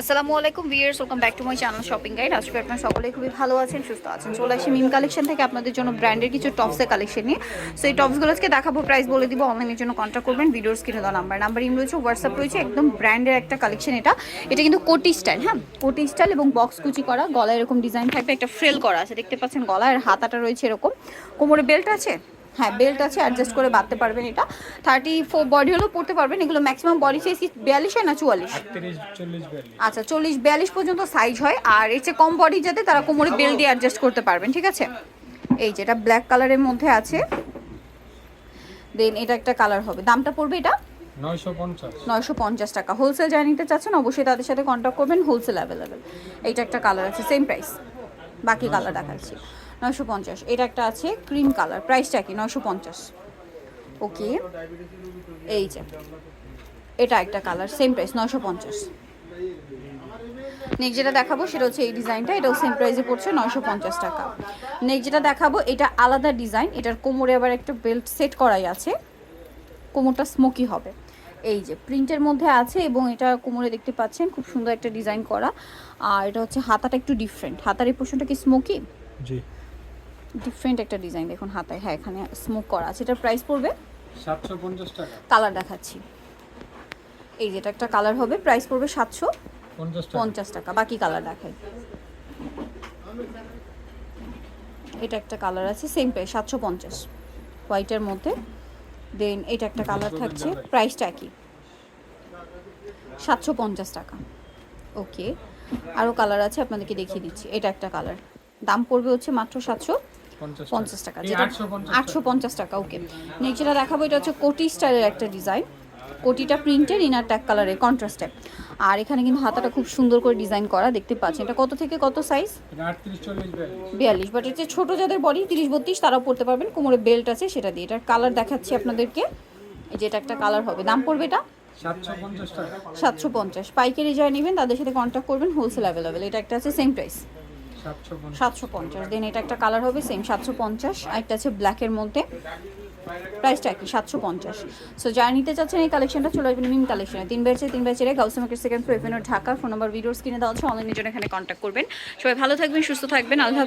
আসসালামু আলাইকুম viewers welcome back to my channel shopping guide. আজকে আপনারা সকলেই খুবই ভালো আছেন, সুস্থ আছেন। চলে আসি মিম কালেকশন থেকে আপনাদের জন্য ব্র্যান্ডের কিছু টপসের কালেকশন নিয়ে। সো এই টপসগুলো আজকে দেখাবো প্রাইস বলে দিব অনলাইনের জন্য কন্ট্যাক্ট করবেন ভিডিওর স্ক্রিনে দেওয়া নাম্বার নাম্বার ইম রয়েছে হোয়াটসঅ্যাপ রয়েছে, একদম ব্র্যান্ডের একটা কালেকশন এটা। এটা কিন্তু কোটি স্টাইল হ্যাঁ? কোটি স্টাইল এবং বক্স কুচি করা, গলায় এরকম ডিজাইন থাকবে, একটা ফ্রেল করা আছে। দেখতে পাচ্ছেন গলায় হাতাটা রয়েছে এরকম। কোমরে বেল্ট আছে? হ্যাঁ বেল্ট আছে অ্যাডজাস্ট করে বাঁধতে পারবেন এটা। থার্টি ফোর বডি হলেও পড়তে পারবেন এগুলো ম্যাক্সিমাম বডি সাইজ বিয়াল্লিশ হয় না চুয়াল্লিশ? আচ্ছা চল্লিশ বিয়াল্লিশ পর্যন্ত সাইজ হয় আর এর চেয়ে কম বডি যাতে তারা কোমরে বেল দিয়ে অ্যাডজাস্ট করতে পারবেন ঠিক আছে? এই যেটা ব্ল্যাক কালারের মধ্যে আছে। দেন এটা একটা কালার হবে। দামটা পড়বে এটা? নয়শো পঞ্চাশ। নয়শো পঞ্চাশ টাকা। হোলসেল যারা নিতে চাচ্ছেন অবশ্যই তাদের সাথে কন্ট্যাক্ট করবেন হোলসেল অ্যাভেলেবেল এইটা একটা কালার আছে সেম প্রাইস বাকি কালার দেখাচ্ছি। নয়শো পঞ্চাশ। এটা একটা আছে ক্রিম কালার প্রাইসটা কি? নয়শো পঞ্চাশ। ওকে এই যে। এটা একটা কালার সেম প্রাইস নয়শো পঞ্চাশ। নেক্সট যেটা দেখাবো, সেটা হচ্ছে এই ডিজাইনটা এটাও সেম প্রাইসে পড়ছে, নয়শো পঞ্চাশ টাকা। নেক্সট যেটা দেখাবো, এটা আলাদা ডিজাইন এটার কোমরে আবার একটা বেল্ট সেট করাই আছে। কোমরটা স্মোকি হবে। এই যে প্রিন্টের মধ্যে আছে এবং এটা কোমরে দেখতে পাচ্ছেন, খুব সুন্দর একটা ডিজাইন করা। আর এটা হচ্ছে হাতাটা একটু ডিফারেন্ট হাতার এই পোর্শনটা কি স্মোকি জি। ডিফারেন্ট একটা ডিজাইন দেখুন হাতায়। হ্যাঁ এখানে স্মোক করা আছে। এটার প্রাইস পড়বে সাতশো পঞ্চাশ টাকা। কালার দেখাচ্ছি। এই যেটা একটা কালার হবে প্রাইস পড়বে সাতশো পঞ্চাশ টাকা। বাকি কালার দেখাই। এটা একটা কালার আছে সেম প্রাইস সাতশো পঞ্চাশ। হোয়াইটের মধ্যে। দেন এটা একটা কালার থাকছে প্রাইসটা কি সাতশো পঞ্চাশ টাকা। ওকে আরও কালার আছে আপনাদেরকে দেখিয়ে দিচ্ছি। এটা একটা কালার দাম পড়বে হচ্ছে মাত্র সাতশো। পঞ্চাশ টাকা। যেটা আটশো পঞ্চাশ টাকা। ওকে নেক্সট যেটা দেখাবো এটা হচ্ছে কোটি স্টাইলের একটা ডিজাইন কোটিটা প্রিন্টের ইনার ট্যাগ কালারের কন্ট্রাস্টে আর এখানে কিন্তু হাতাটা খুব সুন্দর করে ডিজাইন করা দেখতে পাচ্ছেন। এটা কত থেকে কত সাইজ বিয়াল্লিশ বাট যে ছোটো যাদের বডি তিরিশ বত্রিশ তারাও পড়তে পারবেন। কোমরে বেল্ট আছে সেটা দিয়ে। এটার কালার দেখাচ্ছি আপনাদেরকে। এই যে এটা একটা কালার হবে। দাম পড়বে এটা? সাতশো পঞ্চাশ সাতশো পঞ্চাশ। পাইকারি যারা নেবেন তাদের সাথে কন্ট্যাক্ট করবেন হোলসেল অ্যাভেলেবেল এটা একটা আছে সেম প্রাইস সাতশো পঞ্চাশ। দেন এটা একটা কালার হবে সেম সাতশো পঞ্চাশ। আর একটা আছে ব্ল্যাকের মধ্যে। প্রাইসটা কি সাতশো পঞ্চাশ। সো যারা নিতে চাচ্ছেন এই কালেকশনটা চলে আসবেন মিম কালেকশনে তিন বেচে তিন ব্যাচের Ghause market second floor Dhaka phone number videos স্ক্রিনে দেওয়া আছে অনলাইনের জন্য এখানে কন্ট্যাক্ট করবেন। সবাই ভালো থাকবেন, সুস্থ থাকবেন। আল্লাহ।